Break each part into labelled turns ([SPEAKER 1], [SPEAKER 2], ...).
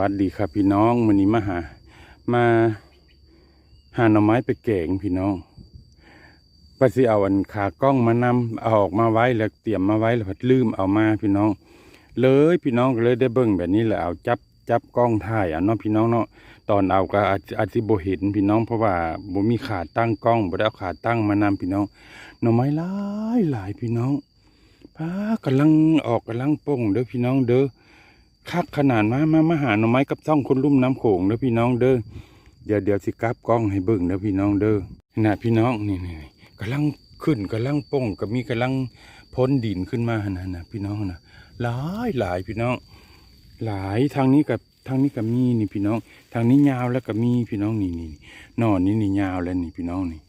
[SPEAKER 1] วัสดีครับพี่น้องวันนี้มาหา มาหาหน่อไม้ไปแกงพี่น้องปสิเอาอันขากล้องมานำเอาออกมาไว้แล้วเตรียมมาไว้แล้วพัดลืมเอามาพี่น้อง เลยพี่น้องก็เลยได้เบิ่งแบบนี้แหละเอาจับจับกล้องถ่ายอะเนาะพี่น้องเนาะตอนเอาก็อาจอาจสิบ่เห็นพี่น้องเพราะว่าบ่มีขาตั้งกล้องบ่ได้เอาขาตั้งมานำพี่น้องหน่อไม้หลายหลายพี่น้องพากำลังออกกำลังป่งเด้อพี่น้องเด้อ คักขนาดมามามาหาหน่อไม้กับซ่องคนลุ่มน้ำโขงเด้อพี่น้องเด้อเดี๋ยวเดี๋ยวสิกลับกล้องให้เบิ่งเด้อพี่น้องเด้อนะพี่น้องนี่นี่กำลังขึ้นกำลังป่งก็มีกำลังพ้นดินขึ้นมาหนน่ะนะพี่น้องนะหลายหลายพี่น้อง หลายทางนี้กับทางนี้ก็มีนี่พี่น้อง ทางนี้ยาวแล้วก็มีพี่น้องนี่นี่นอนนี่นี่ยาวแล้วนี่พี่น้องนี่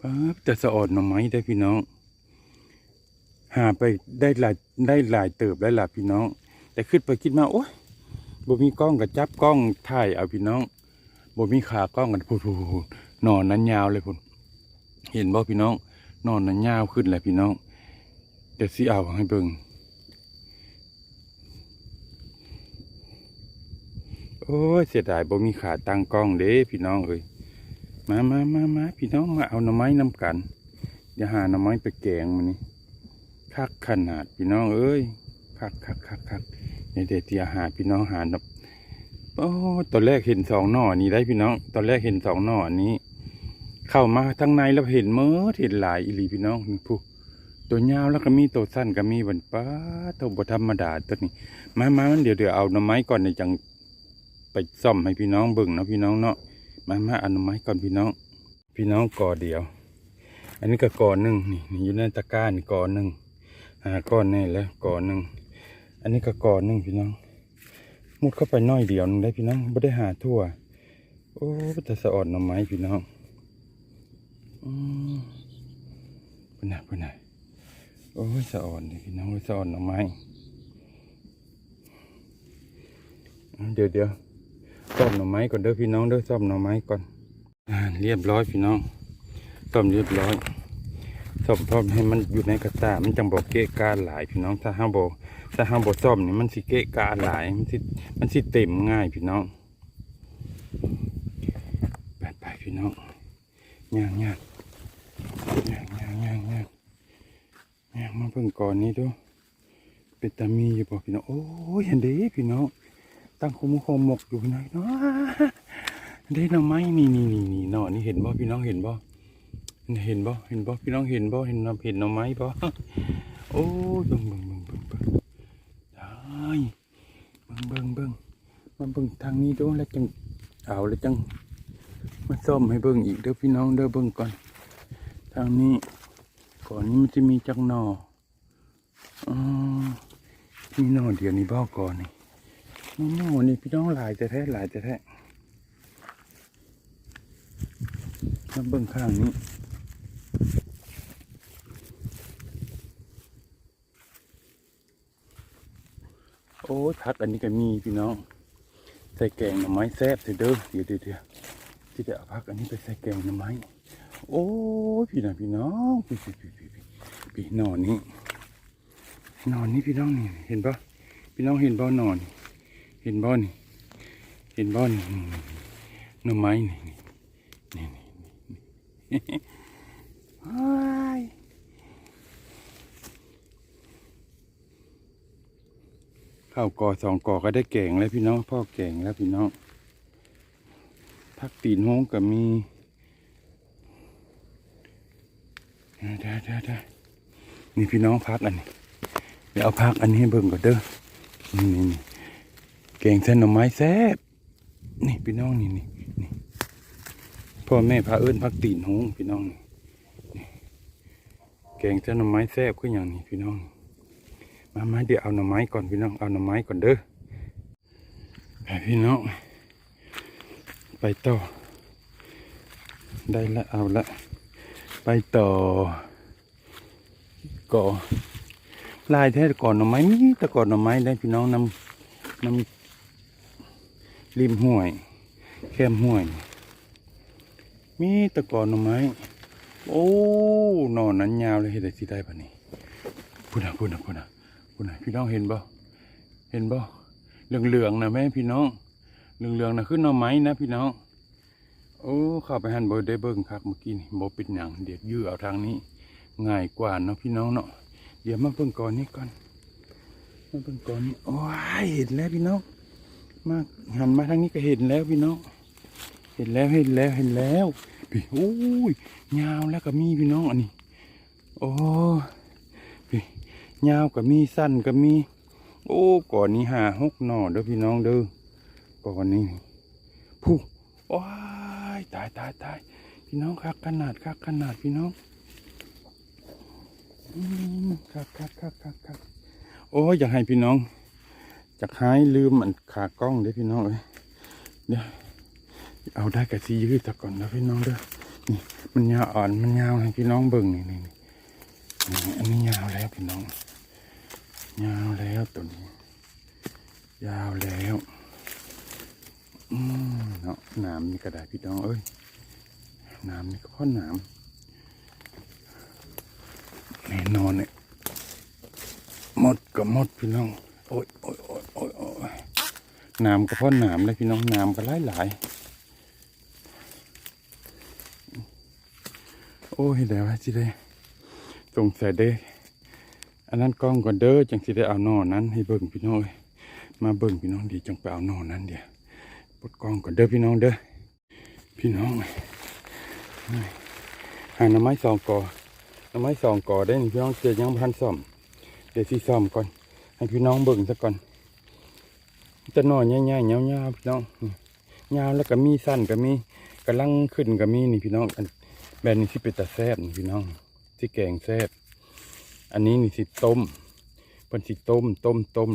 [SPEAKER 1] ปั๊บแต่สะอดหน่อไม้ได้พี่น้อง หาไปได้หลายได้หลายเติบได้หลายพี่น้อง แต่ขึ้นไปคิดมาโอ้ยบ่มีกล้องกับจับกล้องถ่ายเอาพี่น้องบ่มีขากล้องกันพูดๆๆนอนนั้นยาวเลยพุ่นเห็นบ่พี่น้อง นอนนั้นยาวขึ้นเลยพี่น้องเดี๋ยวสิเอาให้เบิ่งโอ้ยเสียดายบ่มีขาตั้งกล้องเด้พี่น้องเอ้ยมามามามาพี่น้องมาเอาหน่อไม้น้ำกันอย่าหาหน่อไม้ไปแกงมันนี่คักขนาดพี่น้องเอ้ย คักคักคักคักในเดยวที่อาหาพี่น้องหาดับโอ้ตอนแรกเห็นสองหน่อนี้ได้พี่น้อง ตอนแรกเห็นสองหน่อนี้ เข้ามาทั้งในแล้วเห็นเมื่อเห็นหลายอีหลีพี่น้องผู้ตัวยาวแล้วก็มีตัวสั้นก็มีบันป้าตัวบธรรมดาตัวนี้ มามามันเดี๋ยวเดี๋ยวเอาหน่อไม้ก่อนในจังไปซ่อมให้พี่น้องเบิ่งนะพี่น้องเนาะมามาเอาหน่อไม้ก่อนพี่น้อง พี่น้องก่อเดียว อันนี้ก็ก่อหนึ่งนี่นี่อยู่ในตะกร้านี่ก่อหนึ่งหาก้อนแน่แล้วก่อหนึ่ง อันนี้ก็ก่อนหนึ่งพี่น้อง มุดเข้าไปน้อยเดียวหนึงได้พี่น้องไม่ได้หาทั่ว โอ้แต่สะอดหน่อไม้พี่น้องอืมเป็นไงเป็นไงโอ้ยสะออนเลยพี่น้องโอ้สะออนหน่อไม้เดี๋ยวเดี๋ยวซ่อมหน่อไม้ก่อนเด้อพี่น้องเด้อซ่อมหน่อไม้ก่อนเรียบร้อยพี่น้องซ่อมเรียบร้อย ซ่อมพร้อมให้มันอยู่ในกระตามันจังบอกเกะกาหลายพี่น้องถ้าห้าบอกถ้าห้ามบดซ่อมนี่มันสิเกะกะหลายมันสิมันสิเต็มง่ายพี่น้องไปไปพี่น้องย่างย่างย่างย่างย่างย่างย่างมาเพิ่งก่อนนี้ดูเป็นตามีอยู่บ่พี่น้องโอ้ยเห็นด้พี่น้องตั้งคุมโคมหมกอยู่พี่น้องเนาะเด้หน่อไม้นี่นี่นี่นี่หน่อนี่เห็นบ่พี่น้องเห็นบ่ เห็นบ่เห็นบ่พี่น้องเห็นบ่เห็นน่อเห็นหน่อไม้บ่โอ้ยเบิ่งเบิ่งเบิ่งเบิ่งเบิ่งได้เบิ่งเบิ่งเบิ่งมาเบิ่งทางนี้ดูแล้วจังเอาแล้วจังมาซ่อมให้เบิ่งอีกเด้อพี่น้องเด้อเบิ่งก่อน ทางนี้ก่อนนี้มันจะมีจักหนออ๋อมีหนอเดียวนี้บ่ก่อนนี่นี่หนอนี่พี่น้องหลายจะแท้หลายจะแท้มาเบิ่งข้างนี้ อ้ยผักอันนี้ก็มีพี่น้อง ใส่แกงหน่อไม้แซ่บเถอะเด้อเดี๋ยวเดี๋ยวเดี๋ยวที่จะเอาผักอันนี้ไปใส่แกงหน่อไม้ โอ้ยพี่น้องพี่น้องพี่พี่พี่พี่พี่พี่นอนนี้นอนนี้พี่น้องนี่เห็นปะพี่น้องเห็นบ่นอน เห็นบ่นี่เห็นบ่นี่นี่นี่หน่อไม้นี่นี่นี่นี่ ข้าวกอสองกอก็ได้แกงแล้วพี่น้องพ่อแกงแล้วพี่น้องพักตีนโฮงก็มีได้ได้ได้นี่พี่น้องพักอันนี้เดี๋ยวเอาพักอันนี้ให้เบิ่งก่อนเด้อนี่นี่นี่แกงเส้นหน่อไม้แซ่บนี่พี่น้องนี่นี่นี่พ่อแม่พาเอิ้นพักตีนโฮงพี่น้องนี่แกงเส้นหน่อไม้แซ่บคืออย่างนี้พี่น้อง มามาเดี๋ยวเอาหน่อไม้ก่อนพี่น้องเอาหน่อไม้ก่อนเด้อไปพี่น้องไปต่อ ได้ละเอาละไปต่อก่อลายแท้ก่อนหน่อไม้มีแต่ก่อนหน่อไม้ได้พี่น้องนำนำริมห้วย แคมห้วย มีแตะก่อนหน่อไม้ โอ้หนอนนั้นยาวเลยเห็นได้สิได้ปะนี่พูดนะพูดนะพูดนะ คุณน่ะพี่น้องเห็นบ่เห็นบ่เหลืองๆนะแม่พี่น้องเหลืองๆนะคือหน่อไม้นะพี่น้อง โอ้เข้าไปหันบ่ได้เบิ่งคักเมื่อกี้นี่บ่เป็นหยังเดี๋ยวยื้อเอาทางนี้ ง่ายกว่าเนาะพี่น้องเนาะเดี๋ยวมาเบิ่งก่อนนี้ก่อนมาเบิ่งก่อนนี้โอ้ยเห็นแล้วพี่น้องมาหันมาทางนี้ก็เห็นแล้วพี่น้อง เห็นแล้วเห็นแล้วเห็นแล้วพี่โอ้ยยาวแล้วก็มีพี่น้องอันนี้ โอ้ ยาวก็มีสั้นก็มี โอ้ก่อนนี้หาหกหน่อเด้อพี่น้องเด้อก่อนนี้ผู้โอ้ยตายตายตายพี่น้องคักขนาดคักขนาดพี่น้องอืมครับครับครับครับครับโอ้ยอยากให้พี่น้องจากหายลืมมันขากล้องเด้อพี่น้องเอ้ยเดี๋ยวเอาได้กับซียืดซะก่อนนะพี่น้องเด้อนี่มันยาวอ่อนมันยาวให้พี่น้องเบิ่งนี่นี่นี่นี่อันนี้ยาวแล้วพี่น้อง ยาวแล้วตัวนี้ ยาวแล้วอืมเนาะหนามนี่ก็ได้พี่น้องเอ้ยหนามนี่ก็พราะหนามแน่นอนเนี่ยหมดก็หมดพี่น้อง โอ้ยโอ้ยโอ้ยโอ้ยโอ้ยน้ำก็พราะน้ำเลยพี่น้องน้ำก็หลายหลายโอ้ยเดี๋ยวสิได้สงสัยเด้ อันนั้นกล้องก่อนเด้อจังสิได้เอาหนอนั้นให้เบิ่งพี่น้องเอ้ยมาเบิ่งพี่น้องดีจังไปเอาหนอนั้นเดี๋ยวปลดกล้องก่อนเด้อพี่น้องเด้อพี่น้องหาหน่อไม้สองกอทำไม้สองกอได้นี่พี่น้องเจยังพันซ่อมเดี๋ยวสิซ่อมก่อนให้พี่น้องเบิ่งซะก่อนจะนอนง่ายๆยาวๆพี่น้องยาวแล้วก็มีสั้นก็มีกำลังขึ้นก็มีนี่พี่น้องอันแบบนี้ที่เป็นตาแซบนี่พี่น้องที่แกงแซบ อันนี้นี่สิต้มเป็นสิต้มต้มต้ม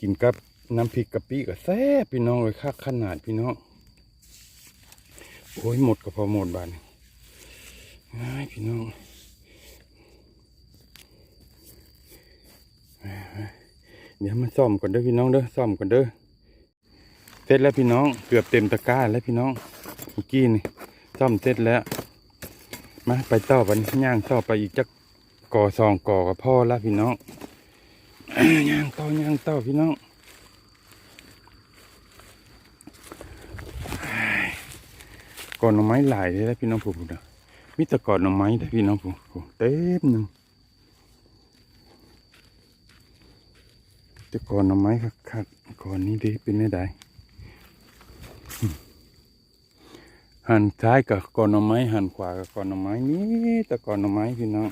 [SPEAKER 1] กินกับน้ำพริกกะปิก็แซ่บพี่น้องเลยคักขนาดพี่น้องโอ้ยหมดก็พอหมดบานนี้ไอ้พี่น้องเดี๋ยวมาซ่อมก่อนเด้อพี่น้องเด้อซ่อมก่อนเด้อเสร็จแล้วพี่น้องเกือบเต็มตะกร้าแล้วพี่น้องเมื่อกี้นี่ซ่อมเสร็จแล้ว มาไปต่อวันย่างต่อไปอีกจัก ก่อซองก่อกับพ่อแล้วพี่น้องย่างต่อย่างต่อพี่น้องก่อนหน่อไม้หลายเลยแล้วพี่น้องผู้ๆเด้อมีตะกอนหน่อไม้เด้พี่น้องผมผมเต็มหนึ่งตะกอนหน่อไม้คักๆก่อนนี้ดีเป็นได้ไดอืมหันซ้ายกับกอนหน่อไม้หันขวากับกอนหน่อไม้นี่ตะกอนหน่อไม้พี่น้อง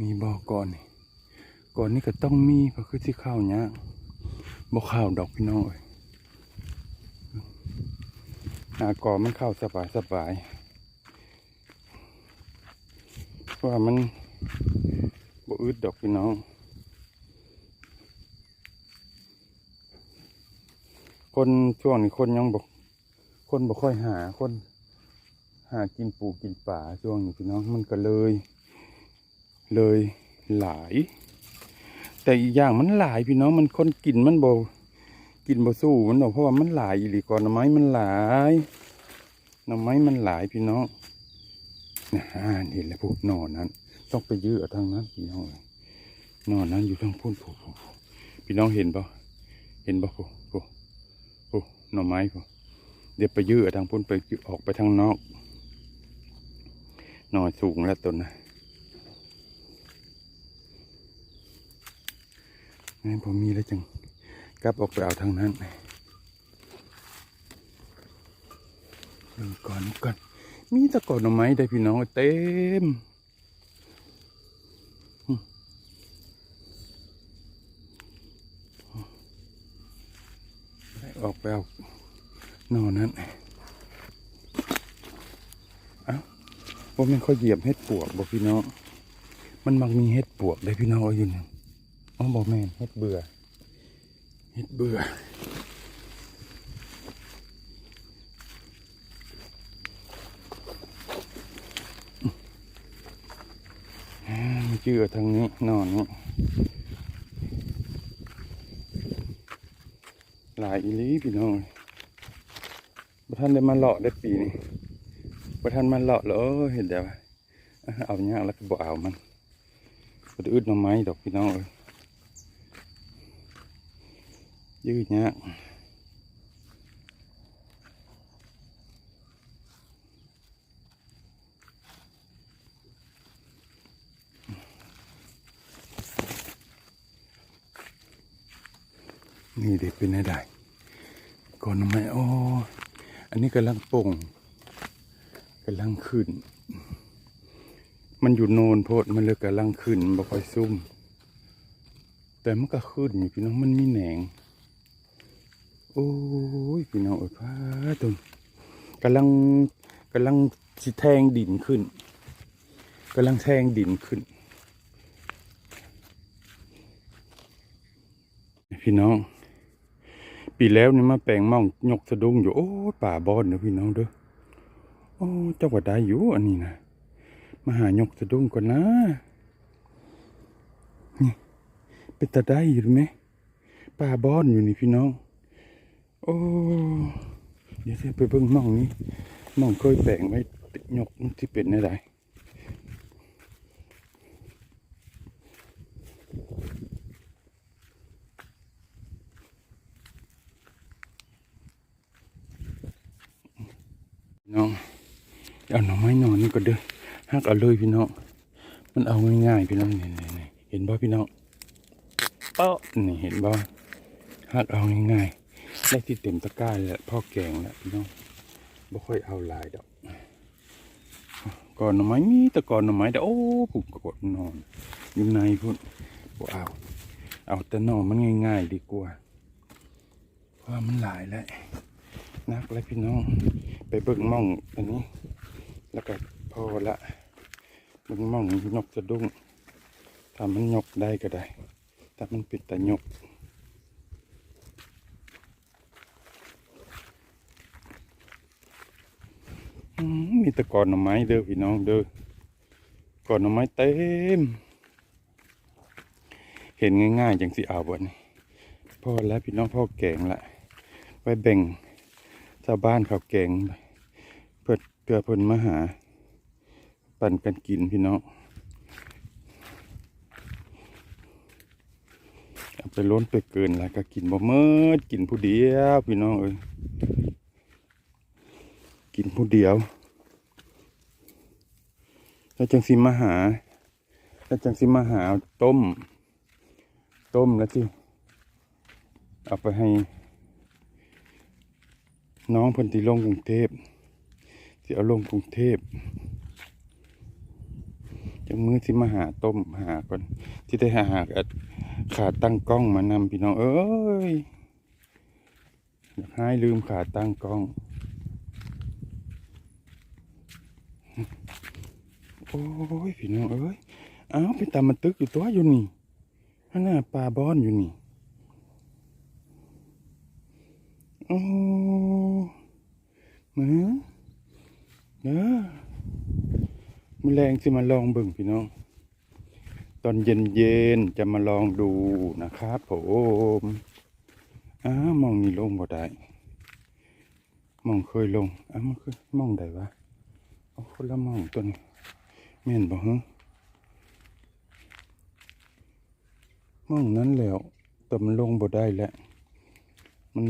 [SPEAKER 1] มีบ่อก่อนก่อนนี้ก็ต้องมีเพราะคือที่ข้าวเนี้ยากบ่ข้าวดอกพี่น้องเอ้ยหากอมันเข้าสบายสบายเพราะว่ามันบ่อึดดอกพี่น้อง คนช่วงนี้คนยังบอกคนบ่ค่อยหาคน หากินปูกินป่าช่วงนี้พี่น้องมันก็เลย เลยหลาย แต่อีกอย่างมันหลายพี่น้องมันคนกินมันบ่กินบ่สู้มันดอกเพราะว่ามันหลายอีหลีก่อนหน่อไม้มันหลายหน่อไม้มันหลายพี่น้องนะอ่เห็นแล้วพวกนอนนั้น ต้องไปยื้อทางนั้นพี่น้องนอนนั้นอยู่ทางพุ่นผู้ผู้ผู้พี่น้องเห็นปะเห็นปะผู้ผู้ผู้หน่อไม้ผูเดี๋ยวไปยื้อเอาทางพุ่นไปออกไปทางนอกหน่อสูงแล้วต้นนะ งั้นผมมีแล้วจังกลับออกไปเอาทางนั้นดูก่อนก่อน มีตะกอนหน่อไม้ได้พี่น้องเต็มออกไปเอาหนอนนั้นเอ้าว่ามันเขาเหยียบเห็ดปวกบอกพี่น้อง มันมักมีเห็ดปวกได้พี่น้องเอาอยู่นี่ อ๋อบอกแม่นเห็ดเบื่อเฮ็ดเบื่ออืมเจือทางนี้นอนนี้หลายอีหลีพี่น้องประท่านได้มาเลาะได้ปีนี้ประท่านมาเลาะแล้วเห็นเดี๋ยวเอาเนี้ยแล้วก็บ่เอามันบ่ได้อึดหน่อไม้ดอกพี่น้องเอ้ย ยืดยากนี่เด็กเป็นไงได้ ก่อนทำไมอ๋ออันนี้กำลังป่งกำลังขึ้น มันอยู่โนนโพดมันเลยกำลังขึ้นบ่ค่อยซุ่ม แต่มันก็ขึ้นอยู่พี่น้องมันมีแหนง โอ้ยพี่น้องเอ้ยพาตุนกำลังกำลังสิแทงดินขึ้นกำลังแทงดินขึ้น พี่น้อง ปีแล้วนี่มาแปลงม่องยกสะดุ้งอยู่โอ้ป่าบอนเด้อพี่น้องเด้อโอ้เจ้าว่าได้อยู่อันนี้นะมาหายกสะดุ้งก่อนนะนี่เป็นตาได้อยู่ไหมป่าบอนอยู่นี่พี่น้อง โอ้เดี๋ยวจะไปเบิ่งหม่องนี้หม่องเคยแปลงไว้ยกมันที่เป็นได้พี่น้องเอาหน่อไม้หนอนนี่ก็เด้อหักเอาเลยพี่น้องมันเอาง่ายๆพี่น้องนี่นี่ๆเห็นบ่พี่น้องเอ้อนี่เห็นบ่หักเอาง่ายๆ ได้ที่เต็มตะกร้าเลยแหละพ่อแกงแล้วพี่น้องบ่ค่อยเอาลายดอกก่อนหน่อไม้มีแต่ก่อนหน่อไม้แต่โอ้ผมก็กดนอนอยู่ในพุ่นบ่เอา เอาแต่น่อมันง่าย ๆ ดีกว่าเพราะมันหลายแล้วนักแล้วพี่น้อง ไปเบิ่งม่องอันนี้ แล้วก็พอละเบิ่งม่องนกสะดุ้งถ้ามันยกได้ก็ได้ถ้ามันปิดแต่ยก มีต่ก่อนหน่อไม้เด้อพี่น้องเด้อกอนหน่อไม้เต็ม เห็นง่ายๆจังสิเอาบ่นี่พ่อแล้วพี่น้องพ่อแกงละไว้แบ่งชาวบ้านเขาแกงเพื่อเพื่อเพิ่นมาหา ปั่นกันกินพี่น้องเอาไปล้นไปเกินแล้วก็กินบ่เมิดกินผู้เดียวพี่น้องเอ้ย กินผู้เดียว แล้วจังสิมาหา แล้วจังสิมาหาต้ม ต้มแล้วสิเอาไปให้น้องพิ่นที่ลงกรุงเทพที่เอาลงกรุงเทพจังมือที่มาหาต้มหาก่อน ที่ได้หาหาดขาตั้งกล้องมานำพี่น้อง เอ้ยอยากให้ลืมขาตั้งกล้อง อ้ยพี่น้องเอ้ยเอ้าไปตามมันตึกอยู่ตัวอยู่นี่ข้างหน้าปลาบอนอยู่นี่โอ้มือเนอะมือแรงสิมาลองเบิ่งพี่น้อง ตอนเย็นเย็นจะมาลองดูนะครับผมอ้ามองนี่ลงบ่ได้มองเคยลงอ้ามันคือมองได้วะเอาคนละมองตัวนี้ แม่นบ่ฮะมองนั้นแล้วแต่มันลงบ่ได้แล้วมัน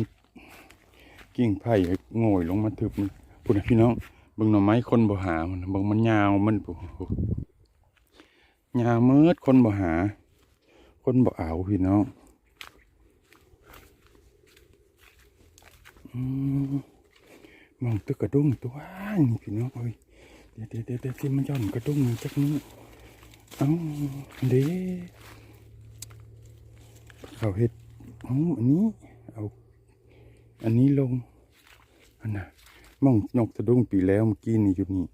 [SPEAKER 1] กิ่งไผ่โง่ยลงมาทึบมันพูดนะพี่น้องบิ่งหน่อไม้คนบ่หามันบิ่งมันยาวมันปุ๊ยาวเมิดคนบ่หา คนบ่เอาพี่น้องอืมมองตึกกระดุ้งตัวนี่พี่น้องเอ้ย เดี๋ยวเดี๋ยวเดี๋ยวเดี๋ยวสิมันย่อนกระดุ้งจักนี้เอ้าเด้เขาเฮ็ดเอ้าอันนี้เอา อันนี้ลงอันน่ะมองนกสะดุ้งปีแล้วเมื่อกี้นี่อยู่นี่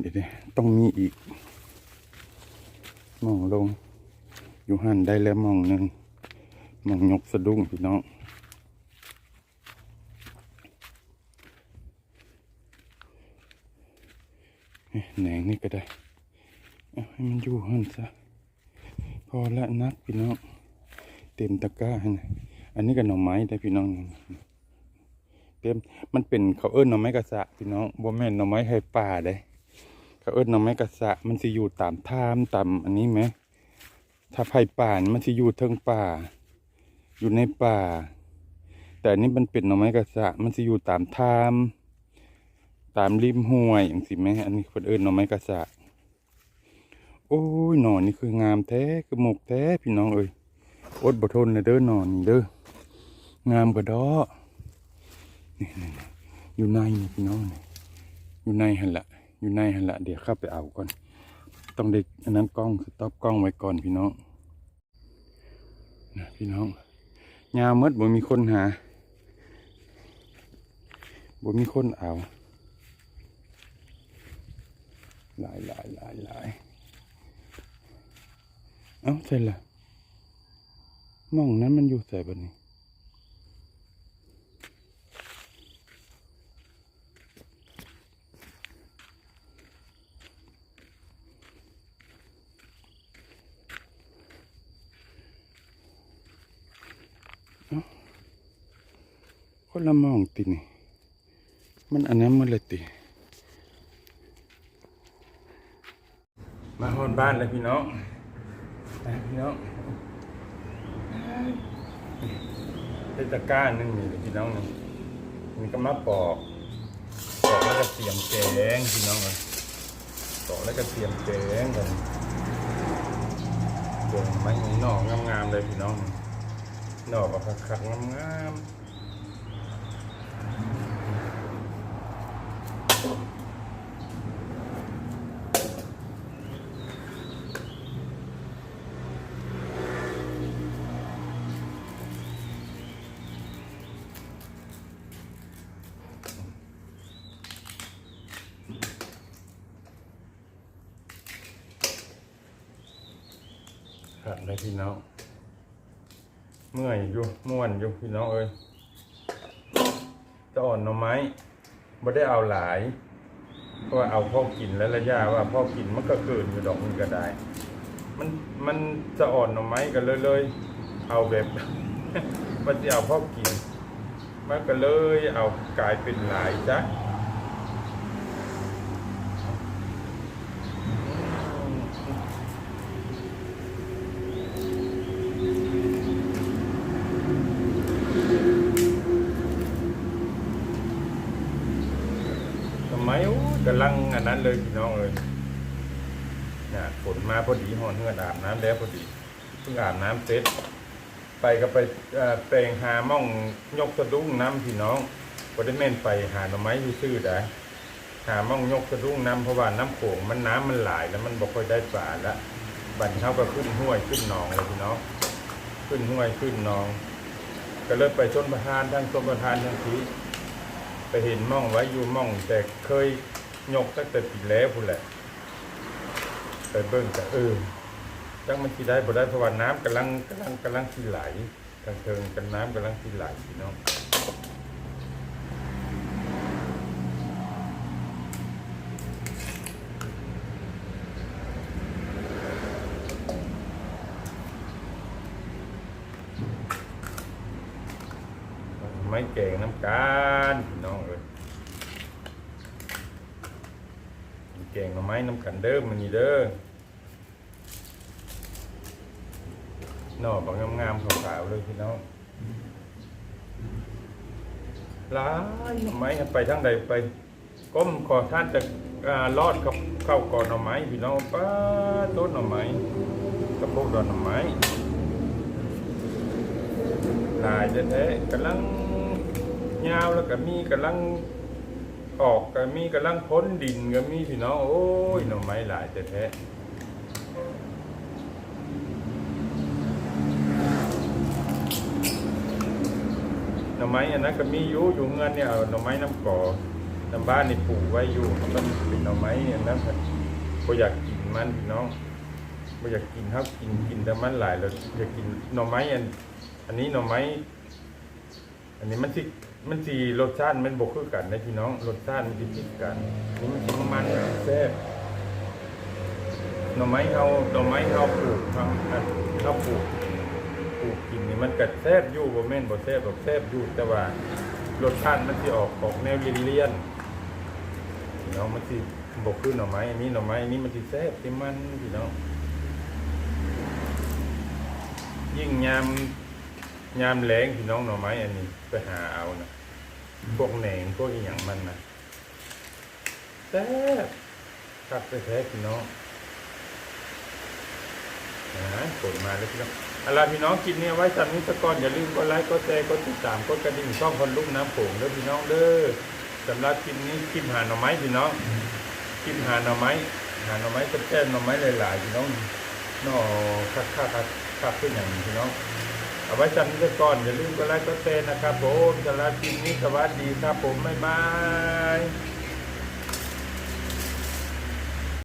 [SPEAKER 1] เดี๋ยวต้องมีอีกมองลง อยู่หันได้แล้วมองหนึ่งมองนกสะดุ้งพี่น้องเอ๊ะ แหนงนี่ก็ได้เอาให้มันอยู่หันซะพอละนักพี่น้อง เต็มตะกร้านะอันนี้ก็หน่อไม้ได้พี่น้องเต็มมันเป็นเขาเอิ้นหน่อไม้กระสะพี่น้องบ่แม่นหน่อไม้ไผ่ป่าเด้เขาเอิ้นหน่อไม้กระสะมันสิอยู่ตามท่ามตามอันนี้ไหมถ้าไผ่ป่านมันสิอยู่เทิงป่า อยู่ในป่า แต่อันนี่มันเป็นหน่อไม้กระสะมันจะอยู่ตามท่าม ตามริมห้วยอย่างสิแม่อันนี้คนเอิ้นหน่อไม้กระสะโอ้ยหน่อนี่คืองามแท้คือหมกแท้พี่น้องเอ้ยอดบ่ทนเลยเด้อหน่อนี่เด้องามกระดอนี่ๆๆอยู่ในนี่พี่น้องนี่อยู่ในหันละอยู่ในหันละเดี๋ยวเข้าไปเอาก่อน ต้องเด็กอันนั้นกล้องสต็อปกล้องไว้ก่อนพี่น้องนะพี่น้องยามมดบ่มีคนหาบ่มีคนเอา หลายหลายหลายหลายเอ้าใช่ละมองนั้นมันอยู่ใส่บนนี้คนละมองตินี่มันอันนั้นมันเลยติ มาฮอนบ้านเลยพี่น้องนะพี่น้องเป็นตะกร้าหนึงนี่พี่น้องนี่มีกำลังปอกปอกแล้วก็เตรียมแกงพี่น้องเลยปอกแล้วก็เตรียมแกงกันแกงไม้หน่องามๆเลยพี่น้องหน่อแบบคักๆงามๆ เลยพี่น้อง เมื่อยอยู่ม่วนอยู่พี่น้องเอ้ยจะอ่อนหน่อไม้ไม่ได้เอาหลายเพราะว่าเอาพ่อกินแล้วระยะว่าพ่อกินมันก็เกินอยู่ดอกมันก็ได้ มันมันจะอ่อนหน่อไม้กันเลยเลยเอาแบบมันจะเอาพ่อกินมันก็เลยเอากลายเป็นหลายจ้ะทำไมโอ้ย กำลังอันนั้นเลยพี่น้องเลยนะฝนมาพอดีหอนเฮือนอาบน้ำแล้วพอดีเพิ่งอาบน้ำเสร็จไปก็ไปเอ่อแปลงหาม่องยกสะดุ้งน้ำพี่น้องก็ได้แม่นไปหาหน่อไม้ยู่ซื่อได้หาม่องยกสะดุ้งน้ำเพราะว่าน้ำโขงมันน้ำมันหลายแล้วมันบ่ค่อยได้ปลาละบันเท่าก็ขึ้นห้วยขึ้นหนองเลยพี่น้องขึ้นห้วยขึ้นหนอง ก็เลยไปชนประทานทั้งชนประทานทั้งทีไปเห็นม่องไว้อยู่ม่องแต่เคย ยกตั้งแต่ปีแล้วพุ่นแหละไปเบิ่งแต่เออจังมันสิได้บ่ได้เพราะว่าน้ำกำลังกำลังกำลังสิไหลทางเทิงกันน้ำกำลังสิไหลพี่น้องไม้แกงน้ำกันพี่น้องเอ้ยแกงห น่อไม้น้ำกันเด้อมันนี่เด้อหน่อบักงามๆขาวๆเลยพี่น้องหลายหน่อไม้ไปทางใดไป ก้มขอท่านจะรอดเข้าเข้าก่อนหน่อไม้พี่น้องป้าต้นหน่อไม้กระโปงดอกหน่อไม้ลายแท้ๆกำลังยาวแล้วก็มีกำลัง ออกก็มีกำลังพ้นดินก็มีพี่น้อง โอ้ยหน่อไม้หลายแท้หน่อไม้อันนั้นก็มีอยู่อยู่เงินเนี่ยเอาหน่อไม้น้ำก่อน้ำบ้านนี่ปลูกไว้อยู่มันเป็นหน่อไม้อันนั้นก็อยากกินมันพี่น้องก็อยากกินครับกินกินแต่มันหลายแล้วอยากกินหน่อไม้อัน อันนี้หน่อไม้ อันนี้มันสิ มันสีรสชาติมันบกคือกันนะพี่น้องรสชาติมันสิติดกันอันนี่มันสิมันแซ่บหน่อไม้เขาหน่อไม้เขาปลูกเขาเขาปลูกปลูกกินนี่มันกัดแซบอยู่บ่แม่นบ่แซบบ่แซบอยู่แต่ว่ารสชาติมันสิออกออกแนวเลี่ยนๆพี่น้องมันสิบ่คือหน่อไม้อันนี้หน่อไม้อันนี้มันสิแซบสิมันพี่น้องยิ่งยาม ยามแรงพี่น้องหน่อไม้อันนี้ไปหาเอานะพวกแหนงพวกอหย่งมันนะแซ่บคักแท้พี่น้องนะกดมาแล้วพี่น้องอาล่ะพี่น้องคลิปนี้เอาไว้สำนี้สก่อนอย่าลืมกดไลค์กดแชร์กดติดตามกดกระดิ่งช่องคนลุกน้ำโขงเด้อพี่น้องเด้อสำหรับคลิปนี้คลิปหาหน่อไม้พี่น้องคลิปหาหน่อไม้หาหน่อไม้แซ่บหน่อไม้หลายๆพี่น้องหน่อคักคักคักคักขึ้นอย่างพี่น้อง เอาไว้จันี้ก่อน อย่าลืมกดไลค์กดแชร์นะครับผมสำหรับคลิปนี้สวัสดีครับผมบ๊ายบาย